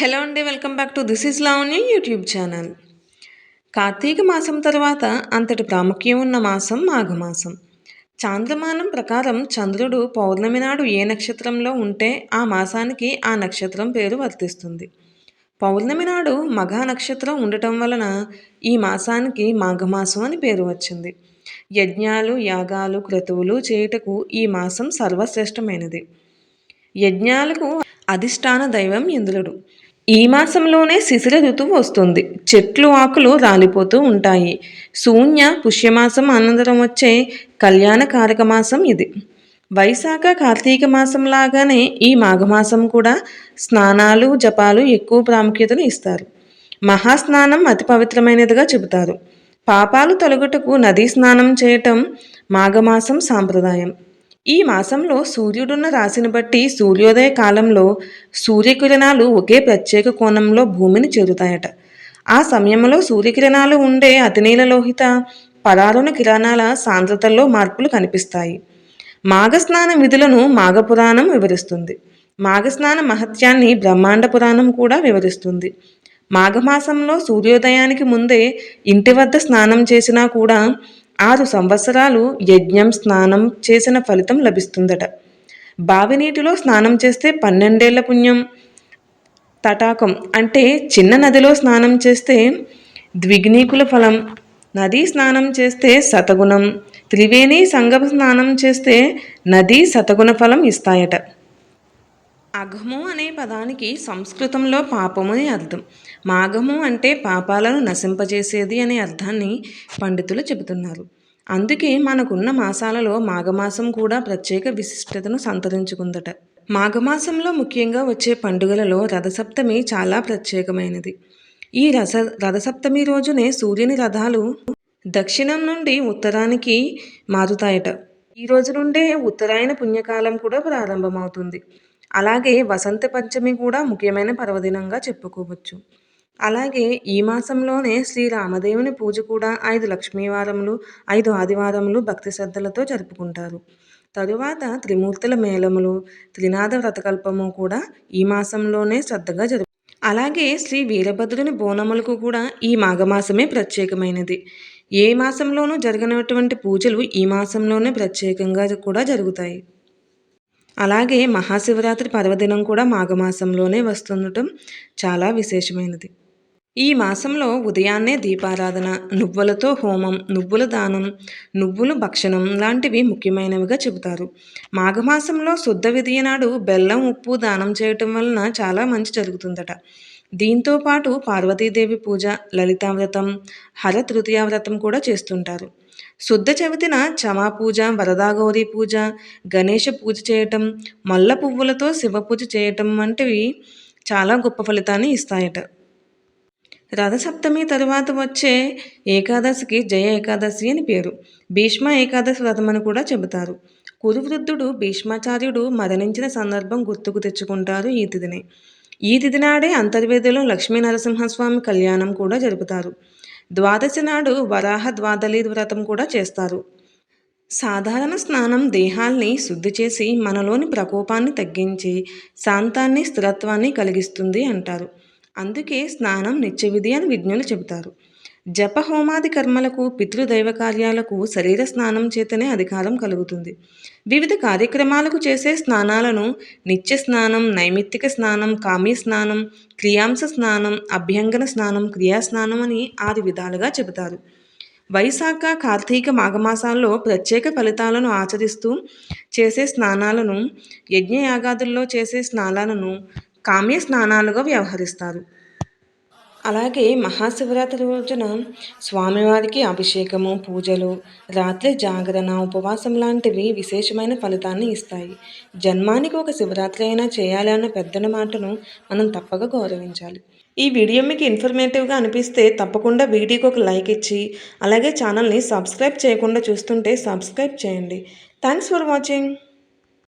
Hello అండి welcome back to this is Lavanya YouTube channel. Karthika మాసం తర్వాత అంతటి ప్రాముఖ్యం ఉన్న మాసం మాఘమాసం. చాంద్రమానం ప్రకారం చంద్రుడు పౌర్ణమి నాడు ఏ నక్షత్రంలో ఉంటే ఆ మాసానికి ఆ నక్షత్రం పేరు వర్తిస్తుంది. పౌర్ణమి నాడు మఘ నక్షత్రం ఉండటం వలన ఈ మాసానికి మాఘమాసం అని పేరు వచ్చింది. యజ్ఞాలు యాగాలు క్రతువులు చేయుటకు ఈ మాసం సర్వశ్రేష్టమైనది. యజ్ఞాలకు అధిష్టాన దైవం ఇంద్రుడు. ఈ మాసంలోనే శిశిర ఋతువు వస్తుంది. చెట్లు ఆకులు రాలిపోతూ ఉంటాయి. శూన్య పుష్యమాసం అనంతరం వచ్చే కళ్యాణకారక మాసం ఇది. వైశాఖ కార్తీక మాసం లాగానే ఈ మాఘమాసం కూడా స్నానాలు జపాలు ఎక్కువ ప్రాముఖ్యతను ఇస్తారు. మహాస్నానం అతి పవిత్రమైనదిగా చెబుతారు. పాపాలు తొలగుటకు నదీ స్నానం చేయటం మాఘమాసం సాంప్రదాయం. ఈ మాసంలో సూర్యుడున్న రాశిని బట్టి సూర్యోదయ కాలంలో సూర్యకిరణాలు ఒకే ప్రత్యేక కోణంలో భూమిని చేరుతాయట. ఆ సమయంలో సూర్యకిరణాలు ఉండే అతినీల లోహిత కిరణాల సాంద్రతల్లో మార్పులు కనిపిస్తాయి. మాఘస్నాన విధులను మాఘపురాణం వివరిస్తుంది. మాఘస్నాన మహత్యాన్ని బ్రహ్మాండ పురాణం కూడా వివరిస్తుంది. మాఘమాసంలో సూర్యోదయానికి ముందే ఇంటి వద్ద స్నానం చేసినా కూడా ఆరు సంవత్సరాలు యజ్ఞం స్నానం చేసిన ఫలితం లభిస్తుందట. బావి నీటిలో స్నానం చేస్తే పన్నెండేళ్ళ పుణ్యం. తటాకం అంటే చిన్న నదిలో స్నానం చేస్తే ద్విగ్నీకుల ఫలం. నదీ స్నానం చేస్తే శతగుణం. త్రివేణి సంగమ స్నానం చేస్తే నదీ శతగుణ ఫలం ఇస్తాయట. అఘము అనే పదానికి సంస్కృతంలో పాపము అని అర్థం. మాఘము అంటే పాపాలను నశింపజేసేది అనే అర్థాన్ని పండితులు చెబుతున్నారు. అందుకే మనకున్న మాసాలలో మాఘమాసం కూడా ప్రత్యేక విశిష్టతను సంతరించుకుందట. మాఘమాసంలో ముఖ్యంగా వచ్చే పండుగలలో రథసప్తమి చాలా ప్రత్యేకమైనది. ఈ రస రథసప్తమి రోజునే సూర్యుని రథాలు దక్షిణం నుండి ఉత్తరానికి మారుతాయట. ఈ రోజు నుండే ఉత్తరాయణ పుణ్యకాలం కూడా ప్రారంభమవుతుంది. అలాగే వసంత పంచమి కూడా ముఖ్యమైన పర్వదినంగా చెప్పుకోవచ్చు. అలాగే ఈ మాసంలోనే శ్రీరామదేవుని పూజ కూడా ఐదు లక్ష్మీవారములు ఐదు ఆదివారములు భక్తి శ్రద్ధలతో జరుపుకుంటారు. తరువాత త్రిమూర్తుల మేళములు త్రినాథ వ్రతకల్పము కూడా ఈ మాసంలోనే శ్రద్ధగా జరుపు అలాగే శ్రీ వీరభద్రుని బోనములకు కూడా ఈ మాఘమాసమే ప్రత్యేకమైనది. ఏ మాసంలోనూ జరగనటువంటి పూజలు ఈ మాసంలోనే ప్రత్యేకంగా కూడా జరుగుతాయి. అలాగే మహాశివరాత్రి పర్వదినం కూడా మాఘమాసంలోనే వస్తుండటం చాలా విశేషమైనది. ఈ మాసంలో ఉదయాన్నే దీపారాధన నువ్వులతో హోమం నువ్వుల దానం నువ్వులు భక్షణం లాంటివి ముఖ్యమైనవిగా చెబుతారు. మాఘమాసంలో శుద్ధ విధియ నాడు బెల్లం ఉప్పు దానం చేయటం వలన చాలా మంచి జరుగుతుందట. దీంతో పాటు పార్వతీదేవి పూజ లలితావ్రతం హర తృతీయావ్రతం కూడా చేస్తుంటారు. శుద్ధ చవితిన క్షమా పూజ వరదాగౌరీ పూజ గణేష పూజ చేయటం మల్ల పువ్వులతో శివ పూజ చేయటం వంటివి చాలా గొప్ప ఫలితాన్ని ఇస్తాయట. రథసప్తమి తరువాత వచ్చే ఏకాదశికి జయ ఏకాదశి అని పేరు. భీష్మ ఏకాదశి వ్రతం అని కూడా చెబుతారు. కురువృద్ధుడు భీష్మాచార్యుడు మరణించిన సందర్భం గుర్తుకు తెచ్చుకుంటారు ఈ తిథిని. ఈ తిథి నాడే అంతర్వేదిలో లక్ష్మీ నరసింహస్వామి కళ్యాణం కూడా జరుపుతారు. ద్వాదశి నాడు వరాహ ద్వాదలి వ్రతం కూడా చేస్తారు. సాధారణ స్నానం దేహాల్ని శుద్ధి చేసి మనలోని ప్రకోపాన్ని తగ్గించి శాంతాన్ని స్థిరత్వాన్ని కలిగిస్తుంది అంటారు. అందుకే స్నానం నిత్యవిధి అని విజ్ఞులు చెబుతారు. జప హోమాది కర్మలకు పితృదైవ కార్యాలకు శరీర స్నానం చేతనే అధికారం కలుగుతుంది. వివిధ కార్యక్రమాలకు చేసే స్నానాలను నిత్య స్నానం నైమిత్తిక స్నానం కామ్య స్నానం క్రియాంశ స్నానం అభ్యంగన స్నానం క్రియా స్నానం అని ఆరు విధాలుగా చెబుతారు. వైశాఖ కార్తీక మాఘమాసాల్లో ప్రత్యేక ఫలితాలను ఆచరిస్తూ చేసే స్నానాలను యజ్ఞయాగాదుల్లో చేసే స్నానాలను కామ్య స్నానాలుగా వ్యవహరిస్తారు. అలాగే మహాశివరాత్రి రోజున స్వామివారికి అభిషేకము పూజలు రాత్రి జాగరణ ఉపవాసం లాంటివి విశేషమైన ఫలితాన్ని ఇస్తాయి. జన్మానికి ఒక శివరాత్రి అయినా చేయాలి అన్న పెద్దల మాటను మనం తప్పక గౌరవించాలి. ఈ వీడియో మీకు ఇన్ఫర్మేటివ్గా అనిపిస్తే తప్పకుండా వీడియోకి ఒక లైక్ ఇచ్చి అలాగే ఛానల్ని సబ్స్క్రైబ్ చేయకుండా చూస్తుంటే సబ్స్క్రైబ్ చేయండి. Thanks for watching